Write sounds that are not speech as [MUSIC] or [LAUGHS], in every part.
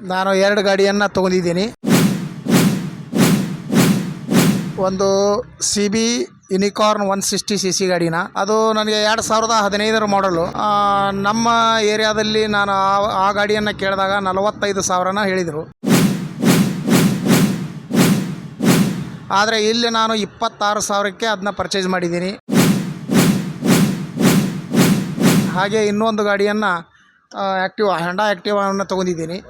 ನಾನು ಎರಡು ಗಾಡಿಯನ್ನು ತಗೊಂಡಿದ್ದೀನಿ. ಒಂದು C B unicorn one sixty C C ಗಾಡಿನ. ಅದು ನನಗೆ ಎರಡು ಸಾವಿರದ ಹದಿನೈದರ ಮಾಡಲು ನಮ್ಮ ಏರಿಯಾದಲ್ಲಿ ನಾನು ಆ- ಗಾಡಿಯನ್ನು ಕೇಳಿದಾಗ ನಲವತ್ತೈದು ಸಾವಿರನ ಹೇಳಿದರು. ಆದರೆ ಇಲ್ಲಿ ನಾನು ಇಪ್ಪತ್ತಾರು ಸಾವಿರಕ್ಕೆ ಅದನ್ನ ಪರ್ಚೇಸ್ ಮಾಡಿದ್ದೀನಿ. ಹಾಗೆ ಇನ್ನೊಂದು ಗಾಡಿಯನ್ನು ಆ್ಯಕ್ಟಿವ್ ಹ್ಯಾಂಡಾ ಆ್ಯಕ್ಟಿವನ್ನು ತೊಗೊಂಡಿದ್ದೀನಿ.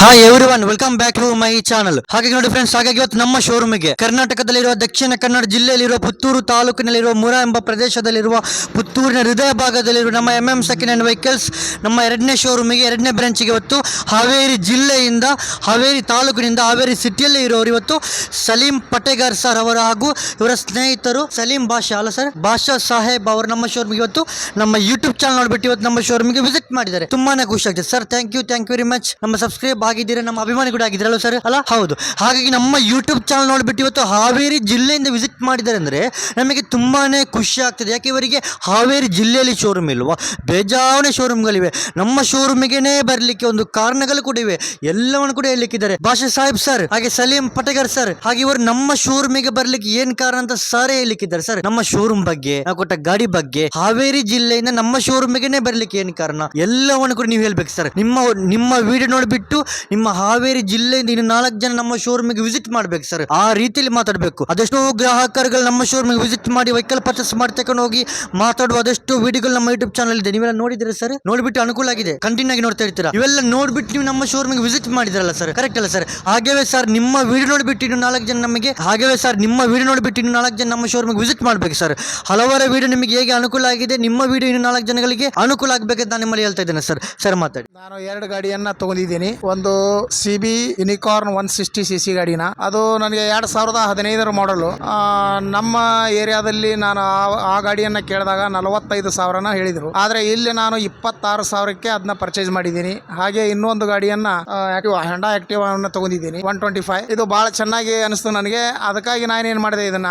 Hi every one welcome back to my channel ಹಾಗಾಗಿ ನೋಡಿ ಫ್ರೆಂಡ್ಸ್ ಹಾಗಾಗಿ ಇವತ್ತು ನಮ್ಮ ಶೋರೂಮಿಗೆ ಕರ್ನಾಟಕದಲ್ಲಿರುವ, ದಕ್ಷಿಣ ಕನ್ನಡ ಜಿಲ್ಲೆಯಲ್ಲಿರುವ, ಪುತ್ತೂರು ತಾಲೂಕಿನಲ್ಲಿರುವ, ಮುರ ಎಂಬ ಪ್ರದೇಶದಲ್ಲಿರುವ, ಪುತ್ತೂರಿನ ಹೃದಯ ಭಾಗದಲ್ಲಿರುವ ನಮ್ಮ M M second hand vehicles ನಮ್ಮ ಎರಡನೇ ಶೋರೂಮಿಗೆ ಎರಡನೇ ಬ್ರಾಂಚಿಗೆ ಇವತ್ತು ಹಾವೇರಿ ಜಿಲ್ಲೆಯಿಂದ, ಹಾವೇರಿ ತಾಲೂಕಿನಿಂದ ಹಾವೇರಿ ಸಿಟಿಯಲ್ಲಿ ಇರೋರು ಇವತ್ತು ಸಲೀಂ ಪಟೇಗರ್ ಸರ್ ಅವರ ಹಾಗೂ ಇವರ ಸ್ನೇಹಿತರು ಸಲೀಂ ಬಾಷಾ ಅಲ್ಲ ಸರ್ ಬಾಷಾ ಸಾಹೇಬ್ ಅವರು ನಮ್ಮ ಶೋರೂಮಿಗೆ ಇವತ್ತು ನಮ್ಮ ಯೂಟ್ಯೂಬ್ ಚಾನಲ್ ನೋಡ್ಬಿಟ್ಟು ಇವತ್ತು ನಮ್ಮ ಶೋರೂಮಿಗೆ ವಿಸಿಟ್ ಮಾಡಿದ್ದಾರೆ. ತುಂಬಾನೇ ಖುಷಿ ಆಗ್ತದೆ. Sir thank you thank you very much ನಮ್ಮ ಸಬ್ಸ್ಕ್ರೈಬ್ ಆಗಿದ್ದೀರಾ ನಮ್ಮ ಅಭಿಮಾನಿ ಕೂಡ ಆಗಿದ್ದೀರಲ್ಲ ಸರ್ ಅಲ್ಲ, ಹೌದು. ಹಾಗಾಗಿ ನಮ್ಮ ಯೂಟ್ಯೂಬ್ ಚಾನಲ್ ನೋಡಿಬಿಟ್ಟು ಇವತ್ತು ಹಾವೇರಿ ಜಿಲ್ಲೆಯಿಂದ ವಿಸಿಟ್ ಮಾಡಿದ್ದಾರೆ ಅಂದರೆ ನಮಗೆ ತುಂಬಾನೇ ಖುಷಿ ಆಗ್ತದೆ. ಯಾಕೆ ಇವರಿಗೆ ಹಾವೇರಿ ಜಿಲ್ಲೆಯಲ್ಲಿ ಶೋರೂಮ್ ಇಲ್ವಾ? ಬೇಜಾವಣೆ ಶೋರೂಮ್ಗಳಿವೆ ನಮ್ಮ ಶೋರೂಮಿಗೆನೇ ಬರಲಿಕ್ಕೆ ಒಂದು ಕಾರಣಗಳು ಕೂಡ ಇವೆ. ಎಲ್ಲವನ್ನು ಕೂಡ ಹೇಳಲಿಕ್ಕಿದ್ದಾರೆ. ಭಾಷೆ ಸಾಹೇಬ್ ಸರ್ ಹಾಗೆ ಸಲೀಂ ಪಟೇಗರ್ ಸರ್ ಹಾಗೆ ಇವರು ನಮ್ಮ ಶೋರೂಮಿಗೆ ಬರಲಿಕ್ಕೆ ಏನು ಕಾರಣ ಅಂತ ಸಾರೇ ಹೇಳಲಿಕ್ಕಿದ್ದಾರೆ ಸರ್ ನಮ್ಮ ಶೋರೂಮ್ ಬಗ್ಗೆ ನಾವು ಕೊಟ್ಟ ಗಾಡಿ ಬಗ್ಗೆ, ಹಾವೇರಿ ಜಿಲ್ಲೆಯಿಂದ ನಮ್ಮ ಶೋರೂಮಿಗೆನೆ ಬರಲಿಕ್ಕೆ ಏನು ಕಾರಣ? ಎಲ್ಲವನ್ನು ಕೂಡ ನೀವು ಹೇಳ್ಬೇಕು ಸರ್ ನಿಮ್ಮ ನಿಮ್ಮ ವಿಡಿಯೋ ನೋಡ್ಬಿಟ್ಟು ನಿಮ್ಮ ಹಾವೇರಿ ಜಿಲ್ಲೆಯಿಂದ ಇನ್ನು ನಾಲ್ಕು ಜನ ನಮ್ಮ ಶೋರೂಮಿಗೆ ವಿಸಿಟ್ ಮಾಡ್ಬೇಕು ಸರ್ ಆ ರೀತಿಯಲ್ಲಿ ಮಾತಾಡಬೇಕು. ಅದೆಷ್ಟೋ ಗ್ರಾಹಕರುಗಳು ನಮ್ಮ ಶೋರೂಮಿಗೆ ವಿಸಿಟ್ ಮಾಡಿ ವೆಹಿಕಲ್ ಪರ್ಚೇಸ್ ಮಾಡಿ ತಕೊಂಡು ಹೋಗಿ ಮಾತಾಡುವ ಅದೆಷ್ಟು ವಿಡಿಯೋಗಳು ನಮ್ಮ ಯೂಟ್ಯೂಬ್ ಚಾನಲ್ ಇದೆ. ನೀವೆಲ್ಲ ನೋಡಿದ್ರೆ ಸರ್ ನೋಡ್ಬಿಟ್ಟು ಅನುಕೂಲ ಆಗಿದೆ. ಕಂಟಿನ್ಯೂ ಆಗಿ ನೋಡ್ತಾ ಇರ್ತೀರಾ? ಇವೆಲ್ಲ ನೋಡ್ಬಿಟ್ಟು ನೀವು ನಮ್ಮ ಶೋರೂಮಿಗೆ ವಿಸಿಟ್ ಮಾಡಿದ್ರಲ್ಲ ಸರ್ ಕರೆಕ್ಟ್ ಅಲ್ಲ ಸರ್ ಹಾಗೇವೆ ಸರ್ ನಿಮ್ಮ ವಿಡಿಯೋ ನೋಡ್ಬಿಟ್ಟು ಇನ್ನು ನಾಲ್ಕು ಜನ ನಮಗೆ ಹಾಗೇವೆ ಸರ್ ನಿಮ್ಮ ವಿಡಿಯೋ ನೋಡ್ಬಿಟ್ಟು ಇನ್ನು ನಾಲ್ಕು ಜನ ನಮ್ಮ ಶೋರೂಮಿಗೆ ವಿಸಿಟ್ ಮಾಡ್ಬೇಕು ಸರ್ ಹಲವಾರು ವಿಡಿಯೋ ನಿಮಗೆ ಹೇಗೆ ಅನುಕೂಲ ಆಗಿದೆ, ನಿಮ್ಮ ವಿಡಿಯೋ ಇನ್ನು ನಾಲ್ಕು ಜನಗಳಿಗೆ ಅನುಕೂಲ ಆಗ್ಬೇಕಂತ ನಾನು ನಿಮ್ಮಲ್ಲಿ ಹೇಳ್ತಾ ಇದ್ದೇನೆ ಸರ್ ಸರ್ ಮಾತಾಡಿ. ನಾನು ಎರಡು ಗಾಡಿಯನ್ನ ತಗೊಂಡಿದ್ದೀನಿ. ಒಂದು C B unicorn one sixty C C ಗಾಡಿನ. ಅದು ನನಗೆ ಎರಡು ಸಾವಿರದ ಹದಿನೈದರ ಮಾಡಲು ನಮ್ಮ ಏರಿಯಾದಲ್ಲಿ ನಾನು ಆ- ಗಾಡಿಯನ್ನು ಕೇಳಿದಾಗ ನಲವತ್ತೈದು ಸಾವಿರನ ಹೇಳಿದರು. ಆದರೆ ಇಲ್ಲಿ ನಾನು ಇಪ್ಪತ್ತಾರು ಸಾವಿರಕ್ಕೆ ಅದನ್ನ ಪರ್ಚೇಸ್ ಮಾಡಿದ್ದೀನಿ. ಹಾಗೆ ಇನ್ನೊಂದು ಗಾಡಿಯನ್ನ ಹೆಂಡಾ ಆಕ್ಟಿವ್ ಅನ್ನು ತಗೊಂಡಿದ್ದೀನಿ. ಒನ್ ಟ್ವೆಂಟಿ ಫೈವ್ ಇದು ಬಹಳ ಚೆನ್ನಾಗಿ ಅನಿಸ್ತು ನನಗೆ. ಅದಕ್ಕಾಗಿ ನಾನೇನು ಮಾಡಿದೆ ಇದನ್ನ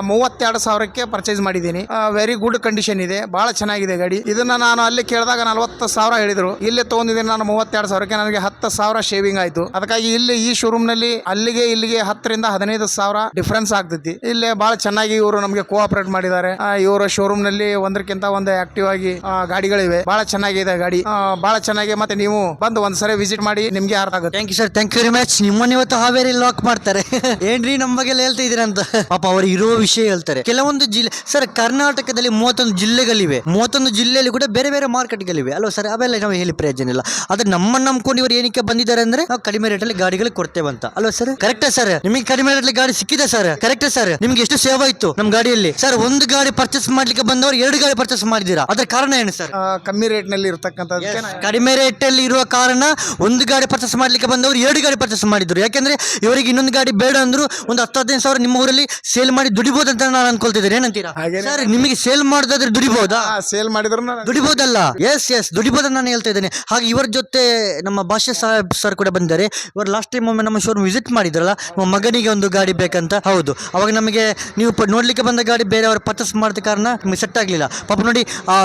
ಮೂವತ್ತೆರಡು ಸಾವಿರಕ್ಕೆ ಪರ್ಚೇಸ್ ಮಾಡಿದ್ದೀನಿ. ವೆರಿ ಗುಡ್ ಕಂಡೀಷನ್ ಇದೆ. ಬಹಳ ಚೆನ್ನಾಗಿದೆ ಗಾಡಿ. ಇದನ್ನ ನಾನು ಅಲ್ಲಿ ಕೇಳಿದಾಗ ನಲವತ್ತು ಸಾವಿರ ಹೇಳಿದ್ರು. ಇಲ್ಲಿ ತಗೊಂಡಿದ್ದೀನಿ ನಾನು ಮೂವತ್ತೆರಡು ಸಾವಿರಕ್ಕೆ. ನನಗೆ ಹತ್ತು ಸಾವಿರ ಶೇವಿಂಗ್ ಆಯ್ತು. ಅದಕ್ಕಾಗಿ ಇಲ್ಲಿ ಈ ಶೋರೂಮ್ನಲ್ಲಿ ಅಲ್ಲಿಗೆ ಇಲ್ಲಿಗೆ ಹತ್ತರಿಂದ ಹದಿನೈದು ಸಾವಿರ ಡಿಫ್ರೆನ್ಸ್ ಆಗ್ತೈತಿ. ಇಲ್ಲಿ ಬಹಳ ಚೆನ್ನಾಗಿ ಇವರು ನಮಗೆ ಕೋಆಪರೇಟ್ ಮಾಡಿದ್ದಾರೆ. ಇವರ ಶೋರೂಮ್ನಲ್ಲಿ ಒಂದಕ್ಕಿಂತ ಒಂದು ಆಕ್ಟಿವ್ ಆಗಿ ಗಾಡಿಗಳಿವೆ. ಬಹಳ ಚೆನ್ನಾಗಿದೆ ಗಾಡಿ. ಬಹಳ ಚೆನ್ನಾಗಿ ಮತ್ತೆ ನೀವು ಬಂದು ಒಂದ್ಸರಿ ವಿಸಿಟ್ ಮಾಡಿ ನಿಮ್ಗೆ ಅರ್ಥ ಆಗುತ್ತೆ. Thank you sir thank you very much ನಿಮ್ಮನ್ನ ಇವತ್ತು ಹಾವೇರಿ ಲಾಕ್ ಮಾಡ್ತಾರೆ. [LAUGHS] ಏನ್ರಿ ನಮ್ಮ ಬಗ್ಗೆ ಹೇಳ್ತಾ ಇದೀರ ಅಂತ? ಪಾಪ ಅವರು ಇರುವ ವಿಷಯ ಹೇಳ್ತಾರೆ. ಕೆಲವೊಂದು ಜಿಲ್ಲೆ ಸರ್ ಕರ್ನಾಟಕದಲ್ಲಿ ಮೂವತ್ತೊಂದು ಜಿಲ್ಲೆಗಳಿವೆ. ಮೂವತ್ತೊಂದು ಜಿಲ್ಲೆಯಲ್ಲಿ ಕೂಡ ಬೇರೆ ಬೇರೆ ಮಾರ್ಕೆಟ್ಗಳಿವೆ ಅಲ್ವಾ ಸರ್ ಅವೆಲ್ಲ ನಾವು ಹೇಳಿ ಪ್ರಯೋಜನ ಇಲ್ಲ. ಆದ್ರೆ ನಮ್ಮನ್ನ ನಂಬ್ಕೊಂಡು ಇವರು ಏನಕ್ಕೆ ಬಂದಿದ್ದಾರೆ ಅಂದ್ರೆ ನಾವು ಕಡಿಮೆ ರೇಟ್ ಅಲ್ಲಿ ಗಾಡಿಗಳು ಕೊಡ್ತೇವೆ ಅಂತ. ಅಲ್ವಾ ಸರ್ ಕರೆಕ್ಟಾ ಸರ್ ನಿಮಗೆ ಕಡಿಮೆ ರೇಟ್ ಅಲ್ಲಿ ಗಾಡಿ ಸಿಕ್ಕಿದೆ ಸರ್ ಕರೆಕ್ಟಾ ಸರ್ ನಿಮ್ಗೆ ಎಷ್ಟು ಸೇವ್ ಆಯ್ತು ನಮ್ಮ ಗಾಡಿಯಲ್ಲಿ? ಸರ್ ಒಂದು ಗಾಡಿ ಪರ್ಚೇಸ್ ಮಾಡ್ಲಿಕ್ಕೆ ಬಂದವರು ಎರಡು ಗಾಡಿ ಪರ್ಚೇಸ್ ಮಾಡಿದೀರಾ ಅದ್ರ ಕಾರಣ ಏನು ಸರ್ ಕಮ್ಮಿ ರೇಟ್ನಲ್ಲಿ ಇರತಕ್ಕಂಥ ನಾ- ಕಡಿಮೆ ರೇಟ್ ಅಲ್ಲಿ ಇರುವ ಕಾರಣ ಒಂದು ಗಾಡಿ ಪರ್ಚೇಸ್ ಮಾಡ್ಲಿಕ್ಕೆ ಬಂದವರು ಎರಡು ಗಾಡಿ ಪರ್ಚೇಸ್ ಮಾಡಿದ್ರು. ಯಾಕಂದ್ರೆ ಇವರಿಗೆ ಇನ್ನೊಂದು ಗಾಡಿ ಬೇಡ ಅಂದ್ರು ಒಂದು ಹತ್ತು ಹದಿನೈದು ಸಾವಿರ ನಿಮ್ಮ ಊರಲ್ಲಿ ಸೇಲ್ ಮಾಡಿ ದುಡಿಬಹುದು ಅಂತ ನಾನು ಅನ್ಕೊಳ್ತಿದ್ದೇನೆ. ಏನಂತೀರಾ? ಸರ್ ನಿಮಗೆ ಸೇಲ್ ಮಾಡೋದಾದ್ರೆ ದುಡಿಬಹುದಾ ಸೇಲ್ ಮಾಡಿದ್ರು ದುಡಿಬಹುದಲ್ಲ ಎಸ್ ಎಸ್ ದುಡಿಬಹುದು ನಾನು ಹೇಳ್ತಾ ಇದ್ದೇನೆ. ಹಾಗೆ ಇವರ ಜೊತೆ ನಮ್ಮ ಭಾಷೆ ಸಾಹೇಬ್ ಸರ್ ಕೂಡ ಬಂದಿದ್ದಾರೆ ಇವರು ಲಾಸ್ಟ್ ಟೈಮ್ ಒಮ್ಮೆ ನಮ್ಮ ಶೋರೂಮ್ ವಿಸಿಟ್ ಮಾಡಿದ್ರಲ್ಲ, ನಮ್ಮ ಮಗನಿಗೆ ಒಂದು ಗಾಡಿ ಬೇಕಂತ. ಹೌದು. ಅವಾಗ ನಮಗೆ ನೀವು ನೋಡಲಿಕ್ಕೆ ಬಂದ ಗಾಡಿ ಬೇರೆಯವರು ಪರ್ಚೇಸ್ ಮಾಡಿದ ಕಾರಣ ನಿಮಗೆ ಸೆಟ್ ಆಗಲಿಲ್ಲ. ಪಾಪ ನೋಡಿ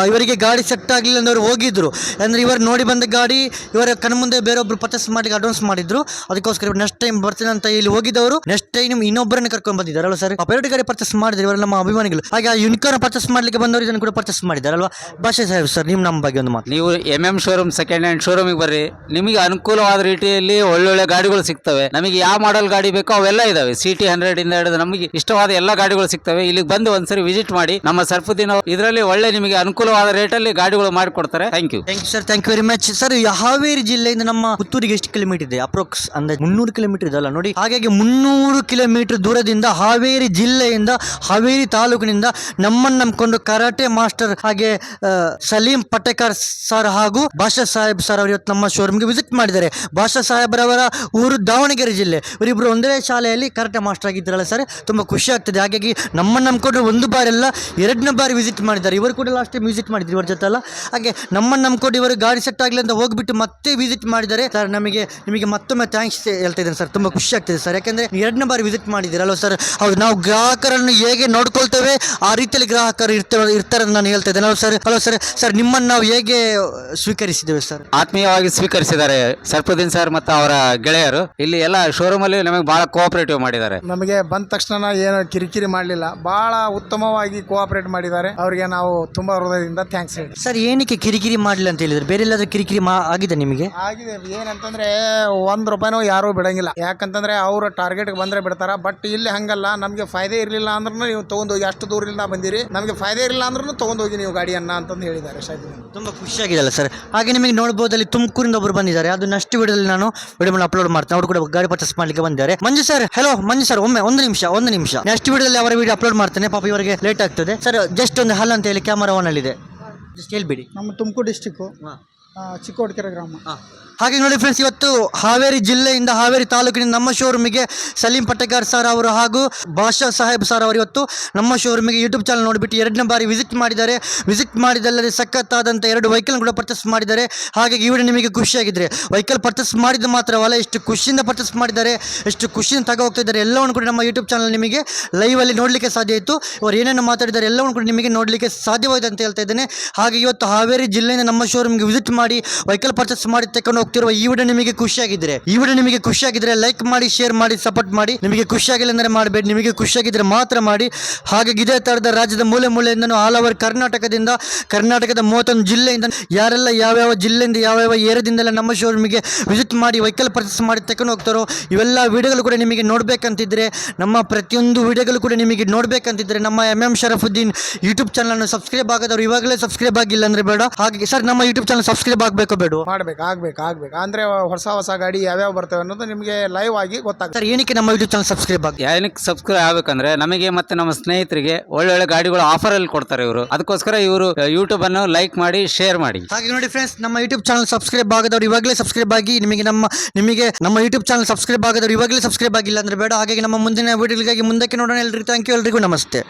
ಇವರಿಗೆ ಗಾಡಿ ಸೆಟ್ ಆಗಲಿಲ್ಲ ಅಂದ್ರೆ ಹೋಗಿದ್ರು. ಅಂದ್ರೆ ಇವರು ನೋಡಿ ಬಂದ ಗಾಡಿ, ಇವರ ಕಣ್ಮುಂದೆ ಬೇರೊಬ್ರು ಪರ್ಚೇಸ್ ಮಾಡಿ ಅಡ್ವಾನ್ಸ್ ಮಾಡಿದ್ರು. ಅದಕ್ಕೋಸ್ಕರ ನೆಕ್ಸ್ಟ್ ಟೈಮ್ ಬರ್ತೀನಿ ಅಂತ ಇಲ್ಲಿ ಹೋಗಿದ್ದವರು. ನೆಕ್ಸ್ಟ್ ಟೈಮ್ ಇನ್ನೊಬ್ಬರನ್ನ ಕರ್ಕೊಂಡು ಬಂದಿದ್ದಾರಲ್ಲ ಸರ್ ಪಾಪ ಎರಡು ಗಾಡಿ ಪರ್ಚೇಸ್ ಮಾಡಿದ್ರು, ಇವರು ನಮ್ಮ ಅಭಿಮಾನಿಗಳು. ಹಾಗೆ ಆ ಯುನಿಕಾರ್ನ್ ಪರ್ಚೇಸ್ ಮಾಡ್ಲಿಕ್ಕೆ ಬಂದವರು ಇದನ್ನು ಕೂಡ ಪರ್ಚೇಸ್ ಮಾಡಿದ್ದಾರಲ್ವಾ? ಭಾಷೆ ಸಾಹೇಬ್ ಸರ್ ನಿಮ್ಮ ನಮ್ಮ ಬಗ್ಗೆ ಒಂದು ಮಾತು. ನೀವು M M showroom second hand ಶೋರೂಮಿಗೆ ಬರ್ರಿ. ನಿಮಗೆ ಅನುಕೂಲವಾದ ರೀತಿಯಲ್ಲಿ ಒಳ್ಳೊಳ್ಳೆ ಗಾಡಿಗಳು ಸಿಗ್ತವೆ. ನಮಗೆ ಯಾವ ಮಾಡೆಲ್ ಗಾಡಿ ಬೇಕೋ ಅವೆಲ್ಲ ಇದಾವೆ. ಸಿಟಿ ಹಂಡ್ರೆಡ್ ಇಂದ ಹಿಡಿದು ನಮಗೆ ಇಷ್ಟವಾದ ಎಲ್ಲ ಗಾಡಿಗಳು ಸಿಗ್ತವೆ. ಇಲ್ಲಿಗೆ ಬಂದು ಒಂದ್ಸರಿ ವಿಸಿಟ್ ಮಾಡಿ ನಮ್ಮ ಸರ್ಫುದ್ದೀನ್ ಇದರಲ್ಲಿ ಒಳ್ಳೆ ನಿಮಗೆ ಅನುಕೂಲವಾದ ರೇಟಲ್ಲಿ ಗಾಡಿಗಳು ಮಾಡಿಕೊಡ್ತಾರೆ. Thank you thank you sir thank you very much sir Haveri ಜಿಲ್ಲೆಯಿಂದ ನಮ್ಮ ಪುತ್ತೂರಿಗೆ ಎಷ್ಟು ಕಿಲೋಮೀಟರ್ ಇದೆ? ಅಪ್ರೋಕ್ಸ್ ಅಂದ್ರೆ ಮುನ್ನೂರು ಕಿಲೋಮೀಟರ್ ಇದಲ್ಲ ನೋಡಿ, ಹಾಗಾಗಿ ಮುನ್ನೂರು ಕಿಲೋಮೀಟರ್ ದೂರದಿಂದ ಹಾವೇರಿ ಜಿಲ್ಲೆಯಿಂದ ಹಾವೇರಿ ತಾಲೂಕಿನಿಂದ ನಮ್ಮನ್ನು ನಂಬಿಕೊಂಡು ಕರಾಟೆ ಮಾಸ್ಟರ್ ಹಾಗೆ ಸಲೀಂ ಪಟೇಕರ್ ಸರ್ ಹಾಗೂ ಭಾಷಾ ಸಾಹೇಬ್ ಸರ್ ಅವರು ಇವತ್ತು ನಮ್ಮ ಶೋರೂಮ್ಗೆ ವಿಸಿಟ್ ಮಾಡಿದ್ದಾರೆ. ಬಂದಿದ್ದಾರೆ ಭಾಷಾ ಸಾಹೇಬರವರ ಊರು ದಾವಣಗೆರೆ ಜಿಲ್ಲೆ. ಇವರಿಬ್ಬರು ಒಂದೇ ಶಾಲೆಯಲ್ಲಿ ಕರಾಟೆ ಮಾಸ್ಟರ್ ಆಗಿದ್ದಾರಲ್ಲ ಸರ್ ತುಂಬ ಖುಷಿ ಆಗ್ತದೆ. ಹಾಗಾಗಿ ನಮ್ಮನ್ನು ನಂಬಿಕೊಂಡು ಒಂದು ಬಾರಿ ಅಲ್ಲ, ಎರಡನೇ ಬಾರಿ ವಿಸಿಟ್ ಮಾಡಿದ್ದಾರೆ. ಇವರು ಕೂಡ ಲಾಸ್ಟ್ ಟೈಮ್ ವಿಸಿಟ್ ಮಾಡಿದ್ರು ಇವರ ಜೊತೆ ಅಲ್ಲ. ಹಾಗೆ ನಮ್ಮನ್ನು ನಂಬ್ಕೊಂಡು ಇವರು ಗಾಡಿ ಸೆಟ್ ಆಗಲಿ ಅಂತ ಹೋಗ್ಬಿಟ್ಟು ಮತ್ತೆ ವಿಸಿಟ್ ಮಾಡಿದ್ದಾರೆ. ಸರ್ ನಮಗೆ, ನಿಮಗೆ ಮತ್ತೊಮ್ಮೆ ಥ್ಯಾಂಕ್ಸ್ ಹೇಳ್ತಾ ಇದ್ದೇನೆ ಸರ್ ತುಂಬ ಖುಷಿ ಆಗ್ತದೆ ಸರ್ ಯಾಕೆಂದರೆ ಎರಡನೇ ಬಾರಿ ವಿಸಿಟ್ ಮಾಡಿದ್ದೀರಲ್ವ ಸರ್ ಹೌದು, ನಾವು ಗ್ರಾಹಕರನ್ನು ಹೇಗೆ ನೋಡ್ಕೊಳ್ತೇವೆ, ಆ ರೀತಿಯಲ್ಲಿ ಗ್ರಾಹಕರು ಇರ್ತೇವೆ ಇರ್ತಾರೆ ನಾನು ಹೇಳ್ತಾ ಇದ್ದೇನೆ. ಸರ್ ಹಲೋ ಸರ್ ಸರ್ ನಿಮ್ಮನ್ನು ನಾವು ಹೇಗೆ ಸ್ವೀಕರಿಸಿದ್ದೇವೆ ಸರ್ ಆತ್ಮೀಯವಾಗಿ ಸ್ವೀಕರಿಸಿದ್ದಾರೆ. ಸರ್ಪುದ್ದೀನ್ ಸರ್ ಮತ್ತು ಅವರ ಗೆಳೆಯರು ಇಲ್ಲಿ ಎಲ್ಲ ಶೋರೂಮ್ ಅಲ್ಲಿ ನಮಗೆ ಬಹಳ ಕೋಆಪರೇಟಿವ್ ಮಾಡಿದ್ದಾರೆ. ನಮಗೆ ಬಂದ ತಕ್ಷಣ ಏನು ಕಿರಿಕಿರಿ ಮಾಡಲಿಲ್ಲ. ಬಹಳ ಉತ್ತಮವಾಗಿ ಕೋಆಪರೇಟ್ ಮಾಡಿದ್ದಾರೆ. ಅವರಿಗೆ ನಾವು ತುಂಬಾ ಹೃದಯದಿಂದ ಥ್ಯಾಂಕ್ಸ್ ಹೇಳಿ. ಸರ್ ಏನಕ್ಕೆ ಕಿರಿಕಿರಿ ಮಾಡಲಿಲ್ಲ ಅಂತ ಹೇಳಿದ್ರೆ? ಬೇರೆ ಎಲ್ಲಾದ್ರೂ ಕಿರಿಕಿರಿ ಮಾ ಆಗಿದೆ ನಿಮಗೆ? ಆಗಿದೆ. ಏನಂತಂದ್ರೆ ಒಂದ್ ರೂಪಾಯಿನೂ ಯಾರು ಬಿಡಂಗಿಲ್ಲ. ಯಾಕಂತಂದ್ರೆ ಅವ್ರ ಟಾರ್ಗೆಟ್ ಬಂದ್ರೆ ಬಿಡ್ತಾರ. ಬಟ್ ಇಲ್ಲಿ ಹಂಗಲ್ಲ. ನಮಗೆ ಫಾಯ್ದೆ ಇರಲಿಲ್ಲ ಅಂದ್ರೂ ನೀವು ತಗೊಂಡೋಗಿ ಅಷ್ಟು ದೂರದಿಂದ ಬಂದಿರಿ. ನಮಗೆ ಫಾಯ್ದೆ ಇರಲಿಲ್ಲ ಅಂದ್ರೂ ತಗೊಂಡೋಗಿ ನೀವು ಗಾಡಿಯನ್ನ ಅಂತಂದು ಹೇಳಿದ್ದಾರೆ. ಶಾಹಿದ್ ತುಂಬ ಖುಷಿಯಾಗಿದೆಯಲ್ಲ ಸರ್? ಹಾಗೆ ನಿಮಗೆ ನೋಡ್ಬೋದು ಅಲ್ಲಿ ತುಮಕೂರಿಂದ ಒಬ್ಬರು ಬಂದಿದ್ದಾರೆ. ಅದು ನೆಕ್ಸ್ಟ್ ವಿಡಿಯೋದಲ್ಲಿ ನಾನು ವಿಡಿಯೋ ಅಪ್ಲೋಡ್ ಮಾಡ್ತೇನೆ. ಅವರು ಕೂಡ ಗಾಡಿ ಪರ್ಚೇಸ್ ಮಾಡಲಿಕ್ಕೆ ಬಂದಿದ್ದಾರೆ. Manju sir hello Manju sir ಒಮ್ಮೆ ಒಂದು ನಿಮಿಷ ಒಂದು ನಿಮಿಷ. ನೆಕ್ಸ್ಟ್ ವಿಡಿಯೋದಲ್ಲಿ ಅವರ ವಿಡಿಯೋ ಅಪ್ಲೋಡ್ ಮಾಡ್ತೇನೆ. ಪಾಪ ಇವರಿಗೆ ಲೇಟ್ ಆಗ್ತದೆ. ಸರ್ ಜಸ್ಟ್ ಒಂದು ಹಲ್ ಅಂತ ಹೇಳಿ ಕ್ಯಾಮರಾ ಆನ್ ಅಲ್ಲಿದೆ. ಜಸ್ಟ್ ಹೇಳ್ಬಿಡಿ. ನಮ್ಮ ತುಮಕೂರು ಡಿಸ್ಟಿಕ್ಕು ಚಿಕ್ಕೋಡ್ಕೆರೆ ಗ್ರಾಮ. ಹಾಗೆ ನೋಡಿ ಫ್ರೆಂಡ್ಸ್ ಇವತ್ತು ಹಾವೇರಿ ಜಿಲ್ಲೆಯಿಂದ ಹಾವೇರಿ ತಾಲೂಕಿನಿಂದ ನಮ್ಮ ಶೋರೂಮಿಗೆ ಸಲೀಂ ಪಟ್ಟೇಕಾರ್ ಸರ್ ಅವರು ಹಾಗೂ ಬಾಷಾ ಸಾಹೇಬ್ ಸರ್ ಅವರು ಇವತ್ತು ನಮ್ಮ ಶೋರೂಮಿಗೆ ಯೂಟ್ಯೂಬ್ ಚಾನಲ್ ನೋಡಿಬಿಟ್ಟು ಎರಡನೇ ಬಾರಿ ವಿಸಿಟ್ ಮಾಡಿದ್ದಾರೆ. ವಿಸಿಟ್ ಮಾಡಿದಲ್ಲದೆ ಸಖತ್ತಾದಂಥ ಎರಡು ವೆಹಿಕಲ್ ಕೂಡ ಪರ್ಚೇಸ್ ಮಾಡಿದ್ದಾರೆ. ಹಾಗಾಗಿ ಇವರು ನಿಮಗೆ ಖುಷಿಯಾಗಿದ್ದರೆ ವೆಹಿಕಲ್ ಪರ್ಚೇಸ್ ಮಾಡಿದ ಮಾತ್ರವಲ್ಲ, ಎಷ್ಟು ಖುಷಿಯಿಂದ ಪರ್ಚೇಸ್ ಮಾಡಿದ್ದಾರೆ, ಎಷ್ಟು ಖುಷಿಯಿಂದ ತಗೋ ಎಲ್ಲವನ್ನು ಕೂಡ ನಮ್ಮ ಯೂಟ್ಯೂಬ್ ಚಾನಲ್ ನಿಮಗೆ ಲೈವಲ್ಲಿ ನೋಡಲಿಕ್ಕೆ ಸಾಧ್ಯ ಇತ್ತು ಅವರು ಏನೇನು ಮಾತಾಡಿದ್ದಾರೆ ಎಲ್ಲವನ್ನು ಕೂಡ ನಿಮಗೆ ನೋಡಲಿಕ್ಕೆ ಸಾಧ್ಯವಾಯಿತು ಅಂತ ಹೇಳ್ತಾ ಇದ್ದೇನೆ. ಹಾಗೆ ಇವತ್ತು ಹಾವೇರಿ ಜಿಲ್ಲೆಯಿಂದ ನಮ್ಮ ಶೋರೂಮ್ಗೆ ವಿಸಿಟ್ ಮಾಡಿ ವೆಹಿಕಲ್ ಪರ್ಚೇಸ್ ಮಾಡಿ ತಕೊಂಡು ಹೋಗ್ತಿರುವ ಈ ವಿಡಿಯೋ ನಿಮಗೆ ಖುಷಿಯಾಗಿದ್ರೆ, ಈ ವಿಡಿಯೋ ನಿಮಗೆ ಖುಷಿಯಾಗಿದ್ರೆ ಲೈಕ್ ಮಾಡಿ ಶೇರ್ ಮಾಡಿ ಸಪೋರ್ಟ್ ಮಾಡಿ. ನಿಮಗೆ ಖುಷಿಯಾಗಿಲ್ಲ ಅಂದರೆ ಮಾಡಬೇಡಿ. ನಿಮಗೆ ಖುಷಿಯಾಗಿದ್ರೆ ಮಾತ್ರ ಮಾಡಿ. ಹಾಗೆ ಇದೇ ಥರದ ರಾಜ್ಯದ ಮೂಲೆ ಮೂಲೆಯಿಂದನೂ ಆಲ್ ಓವರ್ ಕರ್ನಾಟಕದಿಂದ, ಕರ್ನಾಟಕದ ಮೂವತ್ತೊಂದು ಜಿಲ್ಲೆಯಿಂದ, ಯಾರೆಲ್ಲ ಯಾವ್ಯಾವ ಜಿಲ್ಲೆಯಿಂದ, ಯಾವ್ಯಾವ ಏರಿಯಾದಿಂದೆಲ್ಲ ನಮ್ಮ ಶೋರೂಮಿಗೆ ವಿಸಿಟ್ ಮಾಡಿ ವೆಹಿಕಲ್ ಪರ್ಚೇಸ್ ಮಾಡಿ ತಕೊಂಡು ಹೋಗ್ತಾರೋ, ಇವೆಲ್ಲ ವಿಡಿಯೋಗಳು ಕೂಡ ನಿಮಗೆ ನೋಡಬೇಕಂತಿದ್ರೆ, ನಮ್ಮ ಪ್ರತಿಯೊಂದು ವಿಡಿಯೋಗಳು ಕೂಡ ನಿಮಗೆ ನೋಡಬೇಕಂತಿದ್ರೆ, ನಮ್ಮ ಎಂ ಎಂ ಶರಫುದ್ದೀನ್ ಯೂಟ್ಯೂಬ್ ಅನ್ನು ಸಬ್ಸ್ಕ್ರೈಬ್ ಆಗೋದವ್ರು ಇವಾಗಲೇ ಸಬ್ಸ್ಕ್ರೈಬ್ ಆಗಿಲ್ಲ ಅಂದ್ರೆ ಬೇಡ. ಹಾಗೆ ಸರ್ ನಮ್ಮ ಯೂಟ್ಯೂಬ್ ಚಾನಲ್ ಸಬ್ಸ್ಕ್ರೈಬ್ ಆಗಬೇಕು ಬೇಡ ಮಾಡ್ಬೇಕು ಆಗ್ಬೇಕು. ಆಗ್ಬೇಕು. ಅಂದ್ರೆ ಹೊಸ ಹೊಸ ಗಾಡಿ ಯಾವ್ಯಾವ ಬರ್ತವೆ ಅನ್ನೋದು ನಿಮಗೆ ಲೈವ್ ಆಗಿ ಗೊತ್ತಾಗುತ್ತೆ. ಸರ್ ಏನಕ್ಕೆ ನಮ್ಮ ಯೂಟ್ಯೂಬ್ ಚಾನಲ್ ಸಬ್ಸ್ಕ್ರೈಬ್ ಆಗಿ? ಏನಕ್ಕೆ ಸಬ್ಸ್ಕ್ರೈಬ್ ಆಗ್ಬೇಕಂದ್ರೆ ನಮಗೆ ಮತ್ತೆ ನಮ್ಮ ಸ್ನೇಹಿತರಿಗೆ ಒಳ್ಳೊಳ್ಳೆ ಗಾಡಿಗಳು ಆಫರ್ ಅಲ್ಲಿ ಕೊಡ್ತಾರೆ ಇವರು. ಅದಕ್ಕೋಸ್ಕರ ಇವರು ಯೂಟ್ಯೂಬ್ ಅನ್ನು ಲೈಕ್ ಮಾಡಿ ಶೇರ್ ಮಾಡಿ. ಹಾಗೆ ನೋಡಿ ಫ್ರೆಂಡ್ಸ್ ನಮ್ಮ ಯೂಟ್ಯೂಬ್ ಚಾನಲ್ ಸಬ್ಸ್ಕ್ರೈಬ್ ಆಗದವ್ರು ಇವಾಗಲೇ ಸಬ್ಸ್ಕ್ರೈಬ್ ಆಗಿ ನಿಮಗೆ ನಮ್ಮ ನಿಮಗೆ ನಮ್ಮ ಯೂಟ್ಯೂಬ್ ಚಾನಲ್ ಸಬ್ಸ್ಕ್ರೈಬ್ ಆಗದವ್ರು ಇವಾಗಲೇ ಸಬ್ಸ್ಕ್ರೈಬ್ ಆಗಿಲ್ಲ ಅಂದ್ರೆ ಬೇಡ. ಹಾಗಾಗಿ ನಮ್ಮ ಮುಂದಿನ ವಿಡಿಯೋಗಳಿಗಾಗಿ ಮುಂದಕ್ಕೆ ನೋಡೋಣ ಎಲ್ರಿಗೂ. ಥ್ಯಾಂಕ್ ಯು ಎಲ್ರಿಗೂ. ನಮಸ್ತೆ.